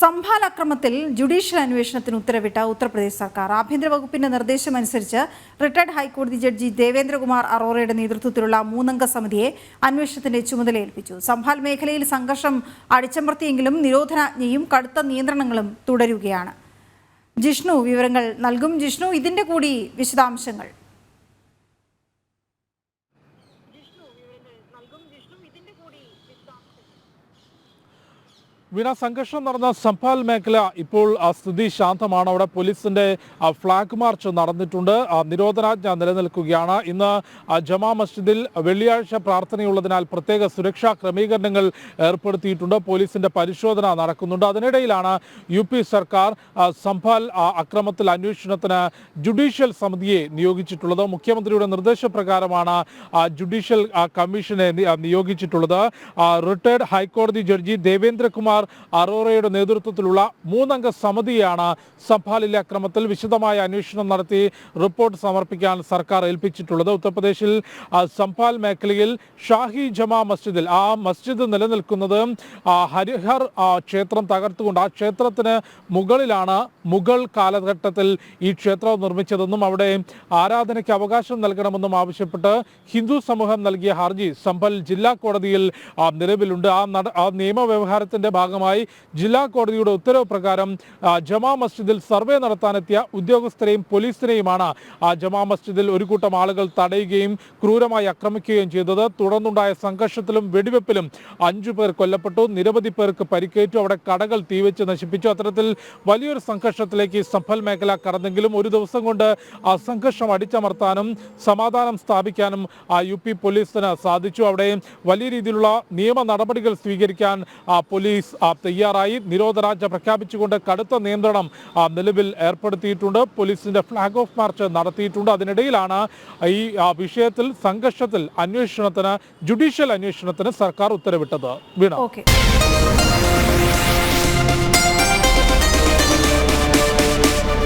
സംഭാൽ അക്രമത്തിൽ ജുഡീഷ്യൽ അന്വേഷണത്തിന് ഉത്തരവിട്ട ഉത്തർപ്രദേശ് സർക്കാർ ആഭ്യന്തര വകുപ്പിന്റെ നിർദ്ദേശമനുസരിച്ച് റിട്ടയർഡ് ഹൈക്കോടതി ജഡ്ജി ദേവേന്ദ്രകുമാർ അറോറയുടെ നേതൃത്വത്തിലുള്ള മൂന്നംഗ സമിതിയെ അന്വേഷണത്തിന്റെ ചുമതല ഏൽപ്പിച്ചു സംഭാൽ മേഖലയിൽ സംഘർഷം അടിച്ചമർത്തിയെങ്കിലും നിരോധനാജ്ഞയും കടുത്ത നിയന്ത്രണങ്ങളും തുടരുകയാണ്. ജിഷ്ണു വിവരങ്ങൾ നൽകും. ജിഷ്ണു ഇതിന്റെ കൂടി വിശദാംശങ്ങൾ. വീണ സംഘർഷം നടന്ന സംഭാൽ മേഖല ഇപ്പോൾ സ്ഥിതി ശാന്തമാണ്. അവിടെ പോലീസിന്റെ ഫ്ലാഗ് മാർച്ച് നടന്നിട്ടുണ്ട്. നിരോധനാജ്ഞ നിലനിൽക്കുകയാണ്. ഇന്ന് ജമാ മസ്ജിദിൽ വെള്ളിയാഴ്ച പ്രാർത്ഥനയുള്ളതിനാൽ പ്രത്യേക സുരക്ഷാ ക്രമീകരണങ്ങൾ ഏർപ്പെടുത്തിയിട്ടുണ്ട്. പോലീസിന്റെ പരിശോധന നടക്കുന്നുണ്ട്. അതിനിടയിലാണ് യു സർക്കാർ സംഭാൽ അക്രമത്തിൽ അന്വേഷണത്തിന് ജുഡീഷ്യൽ സമിതിയെ നിയോഗിച്ചിട്ടുള്ളത്. മുഖ്യമന്ത്രിയുടെ നിർദ്ദേശപ്രകാരമാണ് ജുഡീഷ്യൽ കമ്മീഷനെ നിയോഗിച്ചിട്ടുള്ളത്. റിട്ടയർഡ് ഹൈക്കോടതി ജഡ്ജി ദേവേന്ദ്രകുമാർ അറോറയുടെ നേതൃത്വത്തിലുള്ള മൂന്നംഗ സമിതിയാണ് സംഭാലിലെ അക്രമത്തിൽ വിശദമായ അന്വേഷണം നടത്തി റിപ്പോർട്ട് സമർപ്പിക്കാൻ സർക്കാർ ഏൽപ്പിച്ചിട്ടുള്ളത്. ഉത്തർപ്രദേശിൽ സംഭാൽ മേഖലയിൽ ഷാഹി ജമാ മസ്ജിദിൽ ആ മസ്ജിദ് നിലനിൽക്കുന്നത് ഹരിഹർ ക്ഷേത്രം തകർത്തുകൊണ്ട് ആ ക്ഷേത്രത്തിന് മുകളിലാണ് മുഗൾ കാലഘട്ടത്തിൽ ഈ ക്ഷേത്രം നിർമ്മിച്ചതെന്നും അവിടെ ആരാധനയ്ക്ക് അവകാശം നൽകണമെന്നും ആവശ്യപ്പെട്ട് ഹിന്ദു സമൂഹം നൽകിയ ഹർജി സംഭൽ ജില്ലാ കോടതിയിൽ നിലവിലുണ്ട്. ആ നിയമവ്യവഹാരത്തിന്റെ നിയമവ്യവഹാരത്തിന്റെ ഭാഗമായി ജില്ലാ കോടതിയുടെ ഉത്തരവ് പ്രകാരം ജമാ മസ്ജിദിൽ സർവേ നടത്താനെത്തിയ ഉദ്യോഗസ്ഥരെയും പോലീസിനെയുമാണ് ജമാ മസ്ജിദിൽ ഒരു കൂട്ടം ആളുകൾ തടയുകയും ക്രൂരമായി ആക്രമിക്കുകയും ചെയ്തത്. തുടർന്നുണ്ടായ സംഘർഷത്തിലും വെടിവെപ്പിലും അഞ്ചു പേർ കൊല്ലപ്പെട്ടു. നിരവധി പേർക്ക് പരിക്കേറ്റു. അവിടെ കടകൾ തീവച്ച് നശിപ്പിച്ചു. അത്തരത്തിൽ വലിയൊരു സംഘർഷത്തിലേക്ക് സഫൽ മേഖല കടന്നെങ്കിലും ഒരു ദിവസം കൊണ്ട് ആ സംഘർഷം അടിച്ചമർത്താനും സമാധാനം സ്ഥാപിക്കാനും ആ യു പി പോലീസിന് സാധിച്ചു. അവിടെ വലിയ രീതിയിലുള്ള നിയമ നടപടികൾ സ്വീകരിക്കാൻ ആ പോലീസ് തയ്യാറായി. നിരോധനാജ്ഞ പ്രഖ്യാപിച്ചുകൊണ്ട് കടുത്ത നിയന്ത്രണം നിലവിൽ ഏർപ്പെടുത്തിയിട്ടുണ്ട്. പോലീസിന്റെ ഫ്ലാഗ് ഓഫ് മാർച്ച് നടത്തിയിട്ടുണ്ട്. അതിനിടയിലാണ് ഈ വിഷയത്തിൽ സംഘർഷത്തിൽ അന്വേഷണത്തിന് ജുഡീഷ്യൽ അന്വേഷണത്തിന് സർക്കാർ ഉത്തരവിട്ടത്. വീണ.